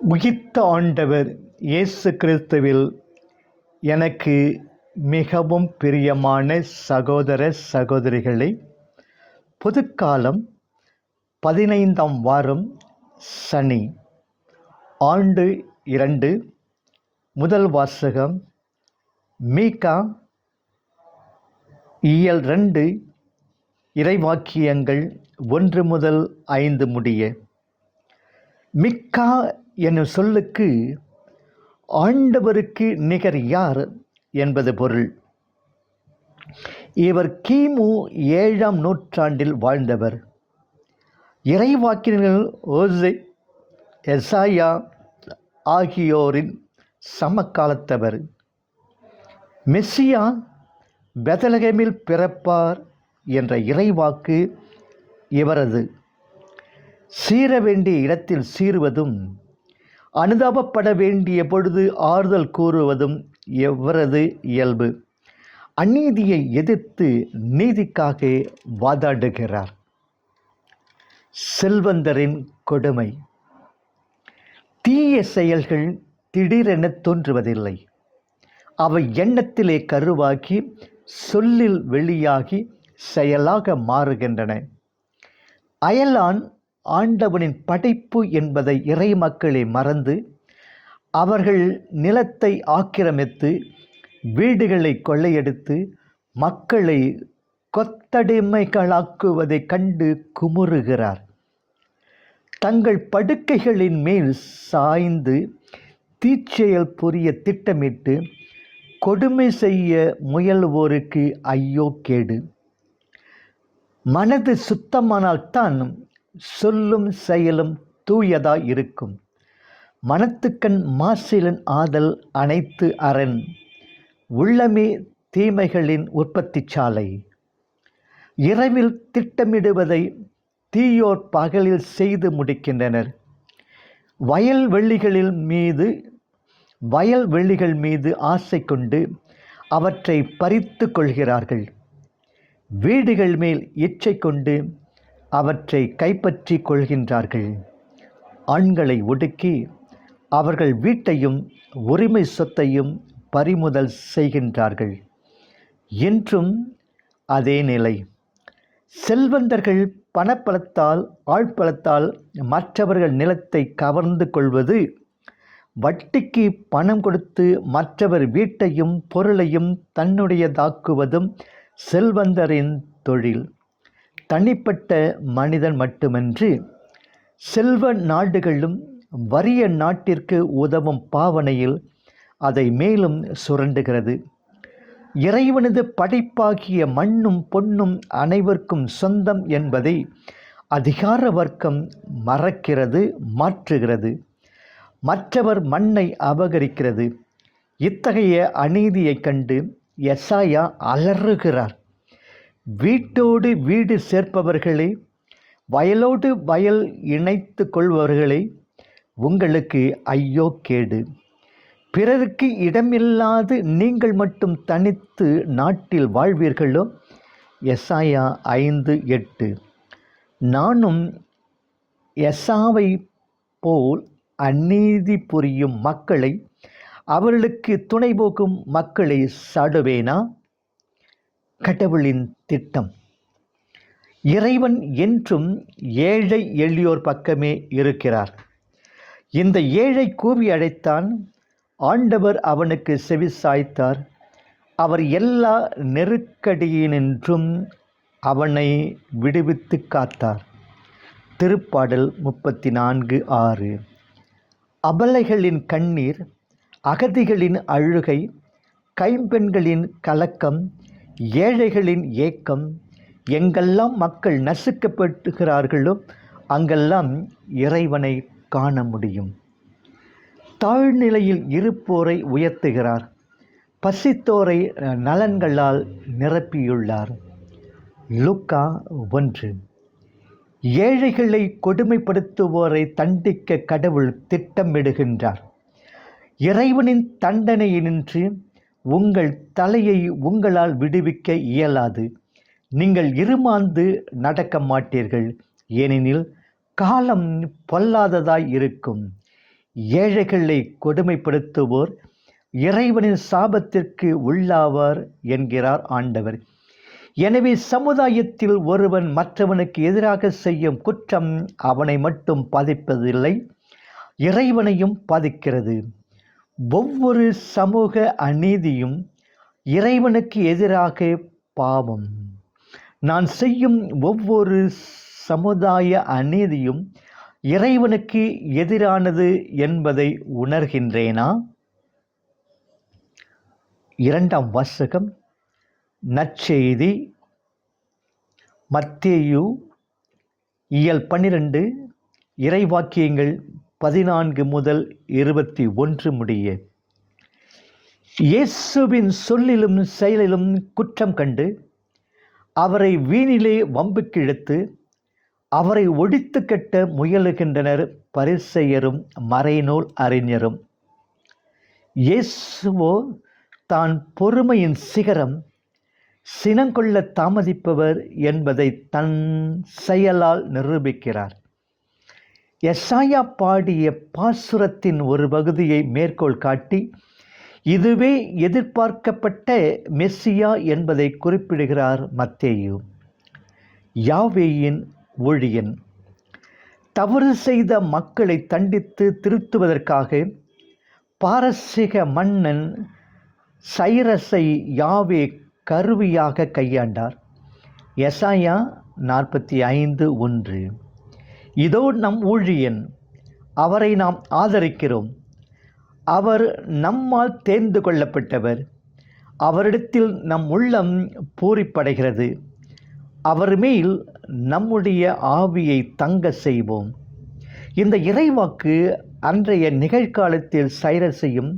உயிர்த்த ஆண்டவர் இயேசு கிறிஸ்துவில் எனக்கு மிகவும் பிரியமான சகோதர சகோதரிகளை புதுக்காலம் பதினைந்தாம் வாரம் சனி ஆண்டு இரண்டு முதல் வாசகம் மீகா இயல் ரெண்டு இறைவாக்கியங்கள் ஒன்று முதல் ஐந்து முடிய மிக்கா என்னும் சொல்லுக்கு ஆண்டவருக்கு நிகர் யார் என்பது பொருள். இவர் கிமு ஏழாம் நூற்றாண்டில் வாழ்ந்தவர். இறைவாக்கினர்கள் ஓசை எசாயா ஆகியோரின் சமகாலத்தவர். மெஸ்ஸியா பெதலகமில் பிறப்பார் என்ற இறைவாக்கு இவரது. சீர வேண்டிய இடத்தில் சீருவதும் அனுதாபப்பட வேண்டிய பொழுது ஆறுதல் கூறுவதும் எவரது இயல்பு? அநீதியை எதிர்த்து நீதிக்காக வாதாடுகிறார். செல்வந்தரின் கொடுமை. தீய செயல்கள் திடீரென தோன்றுவதில்லை. அவை எண்ணத்திலே கருவாகி சொல்லில் வெளியாகி செயலாக மாறுகின்றன. அயலான் ஆண்டவனின் படைப்பு என்பதை இறை மக்களே மறந்து அவர்கள் நிலத்தை ஆக்கிரமித்து வீடுகளை கொள்ளையடித்து மக்களை கொத்தடிமைகளாக்குவதை கண்டு குமுறுகிறார். தங்கள் படுக்கைகளின் மேல் சாய்ந்து தீச்செயல் புரிய திட்டமிட்டு கொடுமை செய்ய முயல்வோருக்கு ஐயோ கேடு. மனது சுத்தமானால்தான் சொல்லும் செயலும் தூயதாய் இருக்கும். மனத்துக்கண் மாசிலன் ஆதல் அனைத்து அரண். உள்ளமே தீமைகளின் உற்பத்தி சாலை. இரவில் திட்டமிடுவதை தீயோர் பகலில் செய்து முடிக்கின்றனர். வயல் வெள்ளிகளில் மீது வயல் வெள்ளிகள் மீது ஆசை கொண்டு அவற்றை பறித்து கொள்கிறார்கள். வீடுகள் மேல் இச்சை கொண்டு அவற்றை கைப்பற்றி கொள்கின்றார்கள். ஆண்களை ஒடுக்கி அவர்கள் வீட்டையும் உரிமை சொத்தையும் பறிமுதல் செய்கின்றார்கள். என்றும் அதே நிலை. செல்வந்தர்கள் பணப்பலத்தால் ஆழ்பலத்தால் மற்றவர்கள் நிலத்தை கவர்ந்து கொள்வது வட்டிக்கு பணம் கொடுத்து மற்றவர் வீட்டையும் பொருளையும் தன்னுடையதாக்குவதும் செல்வந்தரின் தொழில். தனிப்பட்ட மனிதன் மட்டுமன்று செல்வ நாடுகளும் வறிய நாட்டிற்கு உதவும் பாவனையில் அதை மேலும் சுரண்டுகிறது. இறைவனது படைப்பாகிய மண்ணும் பொன்னும் அனைவருக்கும் சொந்தம் என்பதை அதிகார வர்க்கம் மறக்கிறது மாற்றுகிறது. மற்றவர் மண்ணை அபகரிக்கிறது. இத்தகைய அநீதியைக் கண்டு எசாயா அலறுகிறார். வீட்டோடு வீடு சேர்ப்பவர்களே வயலோடு வயல் இணைத்து கொள்பவர்களே உங்களுக்கு ஐயோ கேடு. பிறருக்கு இடமில்லாது நீங்கள் மட்டும் தனித்து நாட்டில் வாழ்வீர்களோ? எசாயா ஐந்து எட்டு. நானும் எசாவை போல் அநீதி புரியும் மக்களை அவர்களுக்கு துணை போக்கும் மக்களை சாடுவேனா? கடவுளின் திட்டம். இறைவன் என்றும் ஏழை எளியோர் பக்கமே இருக்கிறார். இந்த ஏழை கூவி அழைத்தான் ஆண்டவர் அவனுக்கு செவி சாய்த்தார். அவர் எல்லா நெருக்கடியினின்றும் அவனை விடுவித்து காத்தார். திருப்பாடல் முப்பத்தி நான்கு ஆறு. அபலைகளின் கண்ணீர் அகதிகளின் அழுகை கைம்பெண்களின் கலக்கம் ஏழைகளின் ஏக்கம் எங்கெல்லாம் மக்கள் நசுக்கப்படுகிறார்களோ அங்கெல்லாம் இறைவனை காண முடியும். தாழ்நிலையில் இருப்போரை உயர்த்துகிறார். பசித்தோரை நலன்களால் நிரப்பியுள்ளார். லுக்கா ஒன்று. ஏழைகளை கொடுமைப்படுத்துவோரை தண்டிக்க கடவுள் திட்டமிடுகின்றார். இறைவனின் தண்டனையினின்று உங்கள் தலையை உங்களால் விடுவிக்க இயலாது. நீங்கள் இருமாந்து நடக்க மாட்டீர்கள். ஏனெனில் காலம் பொல்லாததாய் இருக்கும். ஏழைகளை கொடுமைப்படுத்துவோர் இறைவனின் சாபத்திற்கு உள்ளாவார் என்கிறார் ஆண்டவர். எனவே சமுதாயத்தில் ஒருவன் மற்றவனுக்கு எதிராக செய்யும் குற்றம் அவனை மட்டும் பாதிப்பதில்லை இறைவனையும் பாதிக்கிறது. ஒவ்வொரு சமூக அநீதியும் இறைவனுக்கு எதிராக பாவம். நான் செய்யும் ஒவ்வொரு சமுதாய அநீதியும் இறைவனுக்கு எதிரானது என்பதை உணர்கின்றேனா? இரண்டாம் வாசகம் நற்செய்தி மத்தேயு இயல் பன்னிரண்டு இறைவாக்கியங்கள் பதினான்கு முதல் இருபத்தி ஒன்று முடிய. இயேசுவின் சொல்லிலும் செயலிலும் குற்றம் கண்டு அவரை வீணிலே வம்புக்கிழுத்து அவரை ஒடித்து கட்ட முயலுகின்றனர் பரிசெயரும் மறைநூல் அறிஞரும். இயேசுவோ தான் பொறுமையின் சிகரம் சினங்கொள்ள தாமதிப்பவர் என்பதை தன் செயலால் நிரூபிக்கிறார். எசாயா பாடிய பாசுரத்தின் ஒரு பகுதியை மேற்கோள் காட்டி இதுவே எதிர்பார்க்கப்பட்ட மெஸ்ஸியா என்பதை குறிப்பிடுகிறார் மத்தேயு. யாவேயின் ஊழியன். தவறு செய்த மக்களை தண்டித்து திருத்துவதற்காக பாரசீக மன்னன் சைரஸை யாவே கருவியாக கையாண்டார். எசாயா நாற்பத்தி ஐந்து ஒன்று. இதோ நம் ஊழியன் அவரை நாம் ஆதரிக்கிறோம். அவர் நம்மால் தேர்ந்து கொள்ளப்பட்டவர். அவரிடத்தில் நம் உள்ளம் பூரிப்படைகிறது. அவர் மேல் நம்முடைய ஆவியை தங்க செய்வோம். இந்த இறைவாக்கு அன்றைய நிகழ்காலத்தில் சைரஸையும்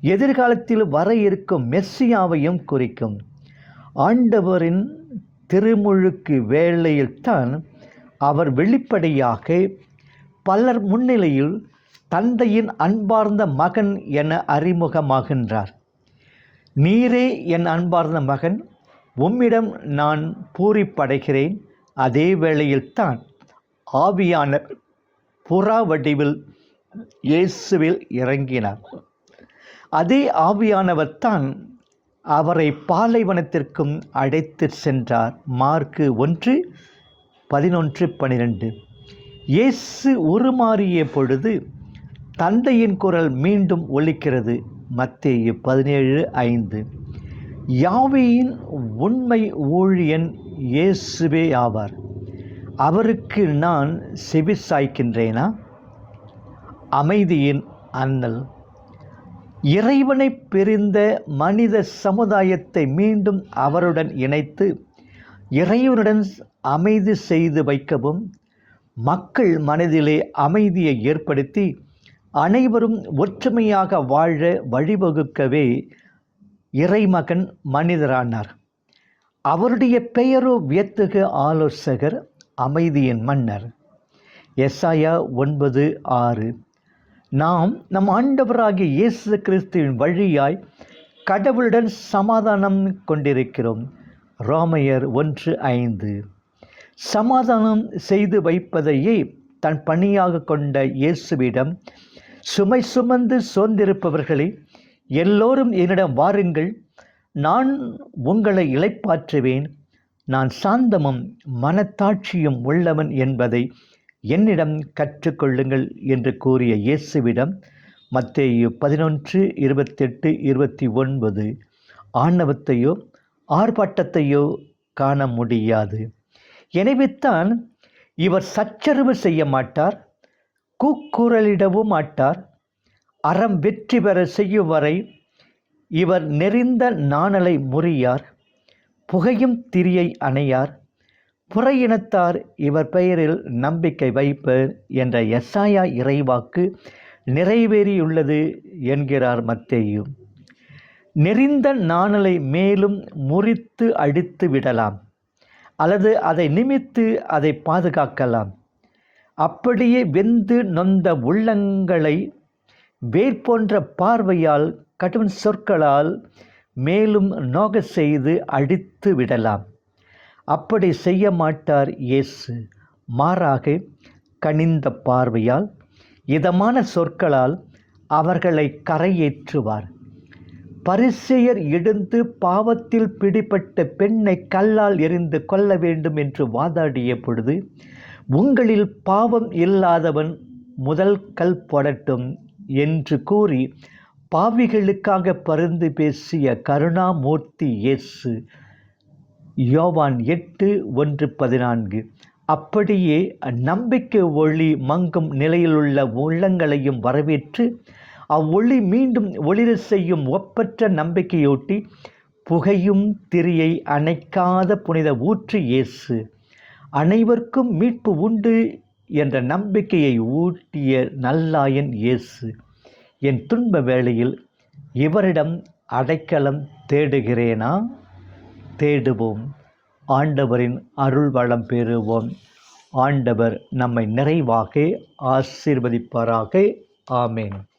எதிர்காலத்தில் வர இருக்கும் மெஸ்ஸியாவையும் குறிக்கும். ஆண்டவரின் திருமுழுக்கு வேளையில்தான் அவர் வெளிப்படையாக பலர் முன்னிலையில் தந்தையின் அன்பார்ந்த மகன் என அறிமுகமாகின்றார். நீரே என் அன்பார்ந்த மகன் உம்மிடம் நான் பூரிப்படைகிறேன். அதே வேளையில்தான் ஆவியான புறா வடிவில் இயேசுவில் இறங்கினார். அதே ஆவியானவர் தான் அவரை பாலைவனத்திற்கும் அழைத்து சென்றார். மார்க்கு ஒன்று பதினொன்று பனிரெண்டு. இயேசு உருமாறிய பொழுது தந்தையின் குரல் மீண்டும் ஒலிக்கிறது. மத்தேயு பதினேழு ஐந்து. யாவையின் உண்மை ஊழியன் இயேசுவே ஆவார். அவருக்கு நான் செவி சாய்க்கின்றேனா? அமைதியின் அண்ணல். இறைவனை பிரிந்த மனித சமுதாயத்தை மீண்டும் அவருடன் இணைத்து இறைவனுடன் அமைதி செய்து வைக்கவும் மக்கள் மனதிலே அமைதியை ஏற்படுத்தி அனைவரும் ஒற்றுமையாக வாழ வழிவகுக்கவே இறைமகன் மனிதரானார். அவருடைய பெயரோ வியத்தக ஆலோசகர் அமைதியின் மன்னர். எஸ்ஐயா ஒன்பது ஆறு. நாம் நம் ஆண்டவராகிய இயேசு கிறிஸ்துவின் வழியாய் கடவுளுடன் சமாதானம் கொண்டிருக்கிறோம். ரோமையர் ஒன்று ஐந்து. சமாதானம் செய்து வைப்பதையே தன் பணியாக கொண்ட இயேசுவிடம் சுமை சுமந்து சோர்ந்திருப்பவர்களே எல்லோரும் என்னிடம் வாருங்கள். நான் உங்களை இளைப்பாற்றுவேன். நான் சாந்தமும் மனத்தாட்சியும் உள்ளவன் என்பதை என்னிடம் கற்றுக்கொள்ளுங்கள் என்று கூறிய இயேசுவிடம் மத்தேயு பதினொன்று இருபத்தெட்டு இருபத்தி ஒன்பது ஆணவத்தையோ ஆர்ப்பாட்டத்தையோ காண முடியாது. எனவேத்தான் இவர் சச்சரவு செய்ய மாட்டார் கூக்குரலிடவும் மாட்டார் அறம் வெற்றி பெற செய்யும் வரை இவர் நெறிந்த நாணலை முறியார் புகையும் திரியை அணையார். புறையினத்தார் இவர் பெயரில் நம்பிக்கை வைப்பர் என்ற எஸ்ஆயா இறைவாக்கு நிறைவேறியுள்ளது என்கிறார் மத்தேயும் நெறிந்த நாணலை மேலும் முறித்து அடித்து விடலாம். அல்லது அதை நிமித்து அதை பாதுகாக்கலாம். அப்படியே வெந்து நொந்த உள்ளங்களை வேர்போன்ற பார்வையால் கடும் சொற்களால் மேலும் நோக செய்து அடித்து விடலாம். அப்படி செய்ய மாட்டார் இயேசு. மாறாக கனிந்த பார்வையால் இதமான சொற்களால் அவர்களை கரையேற்றுவார். பரிசெயர் எழுந்து பாவத்தில் பிடிபட்ட பெண்ணை கல்லால் எறிந்து கொல்ல வேண்டும் என்று வாதாடிய பொழுது உங்களில் பாவம் இல்லாதவன் முதல் கல் போடட்டும் என்று கூறி பாவிகளுக்காக பருந்து பேசிய கருணாமூர்த்தி இயேசு யோவான் எட்டு ஒன்று பதினான்கு அப்படியே நம்பிக்கை ஒளி மங்கும் நிலையிலுள்ள உள்ளங்களையும் வரவேற்று அவ்வொளி மீண்டும் ஒளிர செய்யும் ஒப்பற்ற நம்பிக்கையூட்டி புகையும் திரியை அணைக்காத புனித ஊற்று இயேசு. அனைவருக்கும் மீட்பு உண்டு என்ற நம்பிக்கையை ஊட்டிய நல்லாயன் இயேசு. என் துன்ப வேளையில் இவரிடம் அடைக்கலம் தேடுகிறேனா? தேடுவோம். ஆண்டவரின் அருள் வளம் பெறுவோம். ஆண்டவர் நம்மை நிறைவாக ஆசீர்வதிப்பாராக. ஆமேன்.